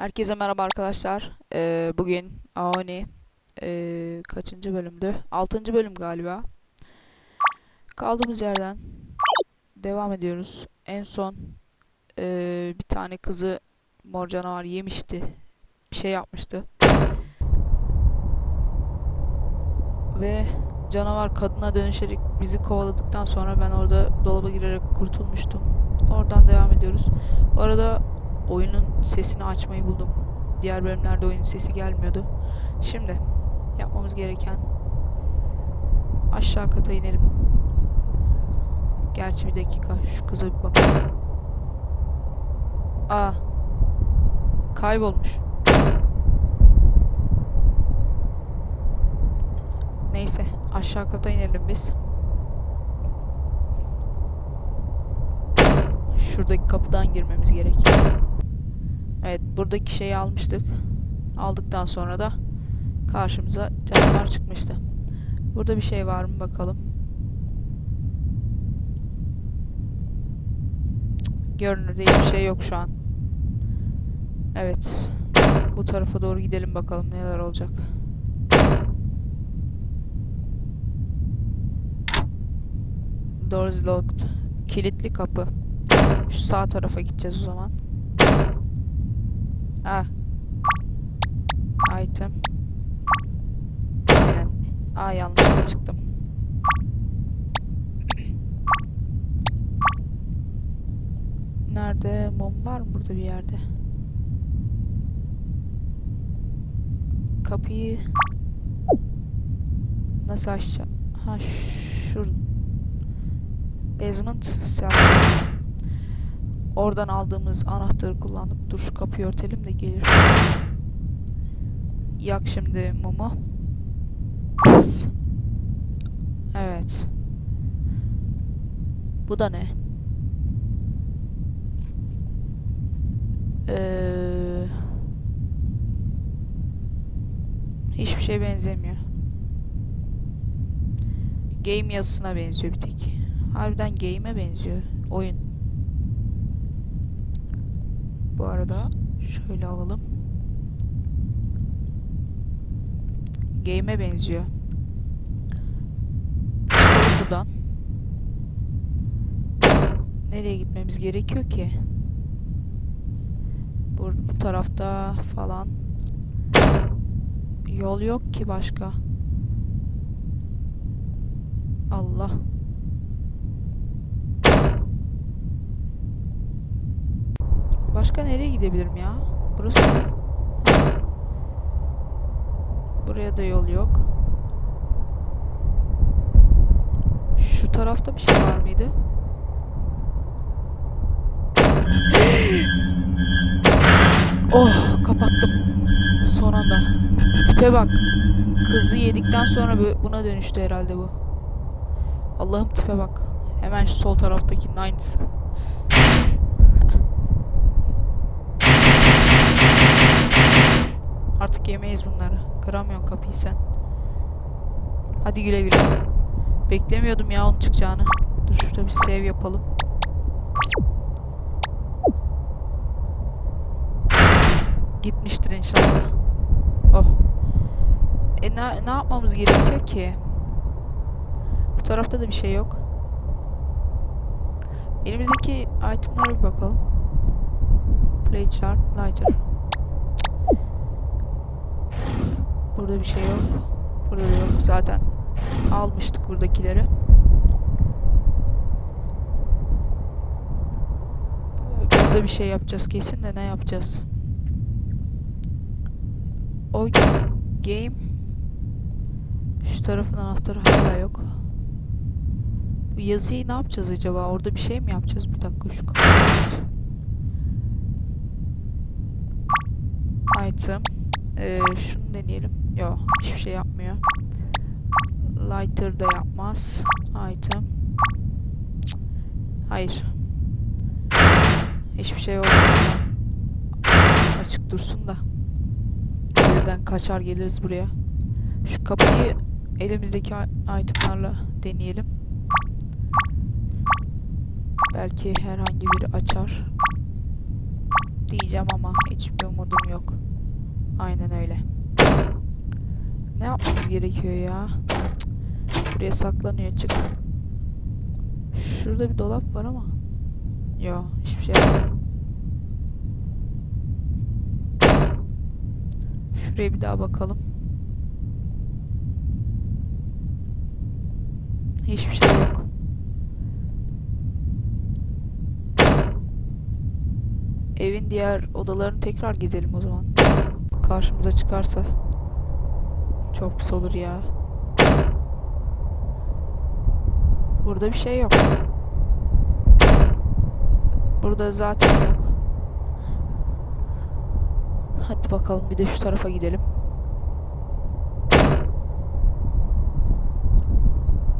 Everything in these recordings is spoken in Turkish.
Herkese merhaba arkadaşlar. Ee, bugün Aoni ee, kaçıncı bölümdü? Altıncı bölüm galiba. Kaldığımız yerden devam ediyoruz. En son ee, bir tane kızı mor canavar yemişti. Bir şey yapmıştı. Ve canavar kadına dönüşerek bizi kovaladıktan sonra ben orada dolaba girerek kurtulmuştum. Oradan devam ediyoruz. Bu arada oyunun sesini açmayı buldum. Diğer bölümlerde oyunun sesi gelmiyordu. Şimdi yapmamız gereken aşağı kata inelim. Gerçi bir dakika şu kıza bir bakalım. Aa. Kaybolmuş. Neyse aşağı kata inelim biz. Şuradaki kapıdan girmemiz gerek. Evet buradaki şeyi almıştık. Aldıktan sonra da karşımıza canavar çıkmıştı. Burada bir şey var mı bakalım. Görünürde hiçbir şey yok şu an. Evet. Bu tarafa doğru gidelim bakalım neler olacak. Doors locked. Kilitli kapı. Şu sağ tarafa gideceğiz o zaman. Ah. Item. Aynen. Aa yanlışlıkla çıktım. Nerede? Mum var mı burada bir yerde? Kapıyı nasıl açacağım? Ha şur basement cell. Oradan aldığımız anahtarı kullandık. Dur şu kapıyı örtelim de gelir. Yak şimdi mumu. Evet. Bu da ne? Ee, hiçbir şey benzemiyor. Game yazısına benziyor bir tek. Harbiden game'e benziyor. Oyun. Bu arada şöyle alalım. Game'e benziyor. Buradan. Nereye gitmemiz gerekiyor ki? Bu, bu tarafta falan yol yok ki başka. Allah. Başka nereye gidebilirim ya? Burası? Buraya da yol yok. Şu tarafta bir şey var mıydı? oh kapattım. Son anda. Tipe bak. Kızı yedikten sonra bu- buna dönüştü herhalde bu. Allah'ım tipe bak. Hemen şu sol taraftakinin aynısı. Artık yemeyiz bunları. Kıramıyorsun kapıyı sen. Hadi güle güle. Beklemiyordum ya onun çıkacağını. Dur şurada bir save yapalım. Gitmiştir inşallah. Oh. E ne, ne yapmamız gerekiyor ki? Bu tarafta da bir şey yok. Elimizdeki itemlara bir bakalım. Play chart, lighter. Burada bir şey yok. Burada da yok. Zaten almıştık buradakileri. Burada bir şey yapacağız kesin de ne yapacağız? O game şu tarafın anahtarı hala yok. Bu yazıyı ne yapacağız acaba? Orada bir şey mi yapacağız? Bir dakika şu. Item. Ee, şunu deneyelim. Yok hiçbir şey yapmıyor. Lighter da yapmaz. Item. Hayır. Hiçbir şey olmuyor. Açık dursun da. Birden kaçar geliriz buraya. Şu kapıyı elimizdeki itemlarla deneyelim. Belki herhangi biri açar. diyeceğim ama hiçbir umudum yok. Aynen öyle. Ne yapmamız gerekiyor ya? Buraya saklanıyor çık. Şurada bir dolap var ama. Yo hiçbir şey yok. Şuraya bir daha bakalım. Hiçbir şey yok. Evin diğer odalarını tekrar gezelim o zaman. Karşımıza çıkarsa çok pis olur ya. Burada bir şey yok. Burada zaten yok. Hadi bakalım bir de şu tarafa gidelim.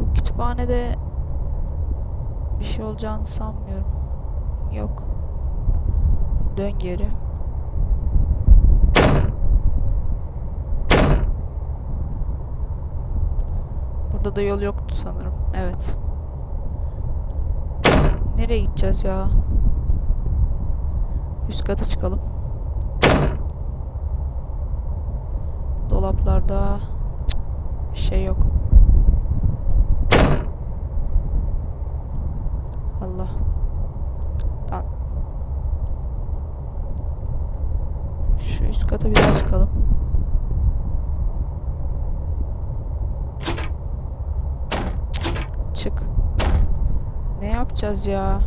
Bu kütüphanede bir şey olacağını sanmıyorum. Yok. Dön geri. Burada da yol yoktu sanırım. Evet. Nereye gideceğiz ya? Üst kata çıkalım. Dolaplarda bir şey yok. Allah. Şu üst kata bir daha çıkalım. Çık. Ne yapacağız ya?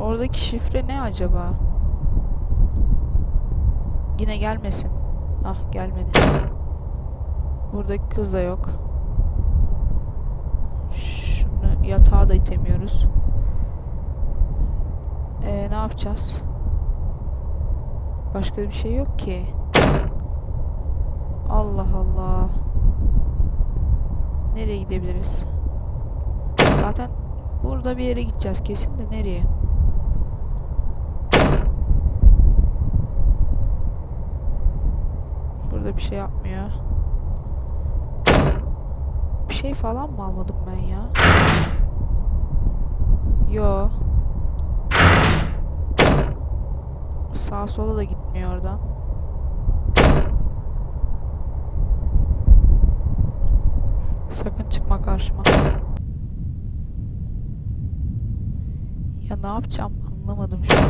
Oradaki şifre ne acaba? Yine gelmesin. Ah gelmedi. Buradaki kız da yok. Şunu yatağa da itemiyoruz. Ee, ne yapacağız? Başka bir şey yok ki. Allah Allah. Nereye gidebiliriz? Zaten burada bir yere gideceğiz kesin de nereye? Burada bir şey yapmıyor. Bir şey falan mı almadım ben ya? Yo. Sağa sola da gitmiyor oradan. Sakın çıkma karşıma. Ya ne yapacağım anlamadım şu an.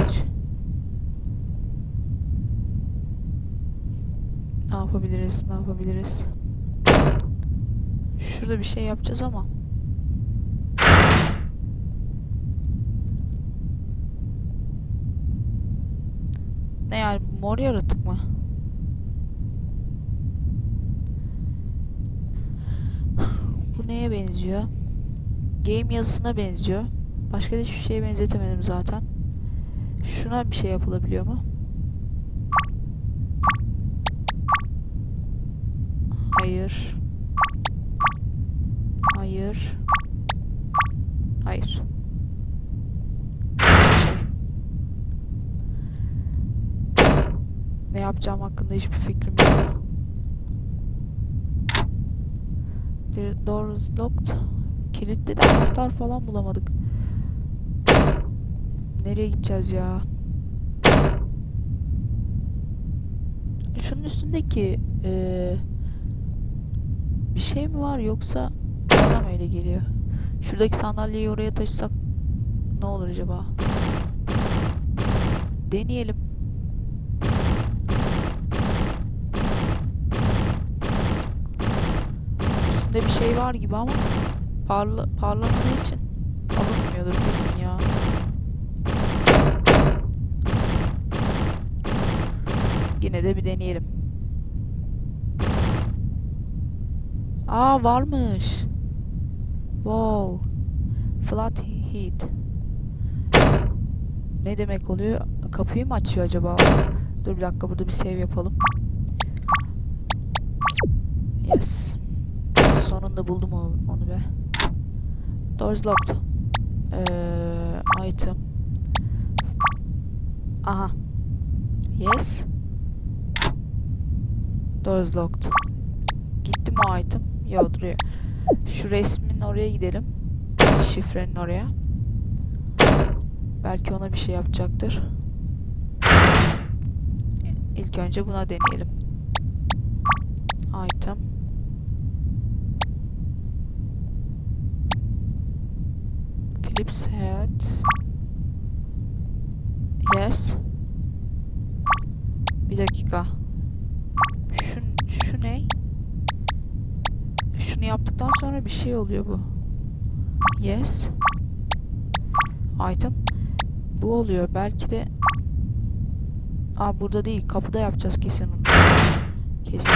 Ne yapabiliriz? Ne yapabiliriz? Şurada bir şey yapacağız ama. Ne yani mor yaratık mı? Bu neye benziyor? Game yazısına benziyor. Başka da hiçbir şeye benzetemedim zaten. Şuna bir şey yapılabiliyor mu? Hayır. Hayır. Hayır. Ne yapacağım hakkında hiçbir fikrim yok. The door is locked. Kilitli de anahtar falan bulamadık. Nereye gideceğiz ya? Şunun üstündeki eee bir şey mi var yoksa bana mı öyle geliyor? Şuradaki sandalyeyi oraya taşısak ne olur acaba? Deneyelim. Üstünde bir şey var gibi ama parla parlamadığı için alınmıyordur kesin ya. Yine de bir deneyelim. Aa varmış. Wow. Flat heat. Ne demek oluyor? Kapıyı mı açıyor acaba? Dur bir dakika burada bir save yapalım. Yes. Sonunda buldum onu be. Doors locked. Ee, item. Aha. Yes. Doors locked. Gitti mi o item? Yo duruyor. Şu resmin oraya gidelim. Şifrenin oraya. Belki ona bir şey yapacaktır. İlk önce buna deneyelim. Item. Philips head. Yes. Bir dakika. Şu, şu ne? Şunu yaptıktan sonra bir şey oluyor bu. Yes. Item. Bu oluyor. Belki de Aa burada değil. Kapıda yapacağız kesin. Kesin.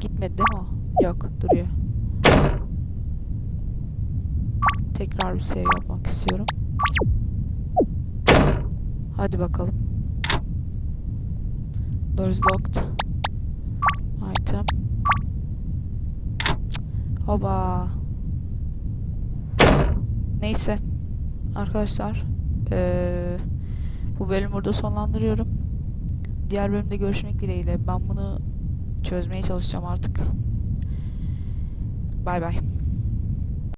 Gitmedi değil mi o? Yok. Duruyor. Tekrar bir save yapmak istiyorum. Hadi bakalım. Door is locked. Item. Hoba. Neyse. Arkadaşlar. Eee bu bölümü burada sonlandırıyorum. Diğer bölümde görüşmek dileğiyle. Ben bunu çözmeye çalışacağım artık. Bay bay.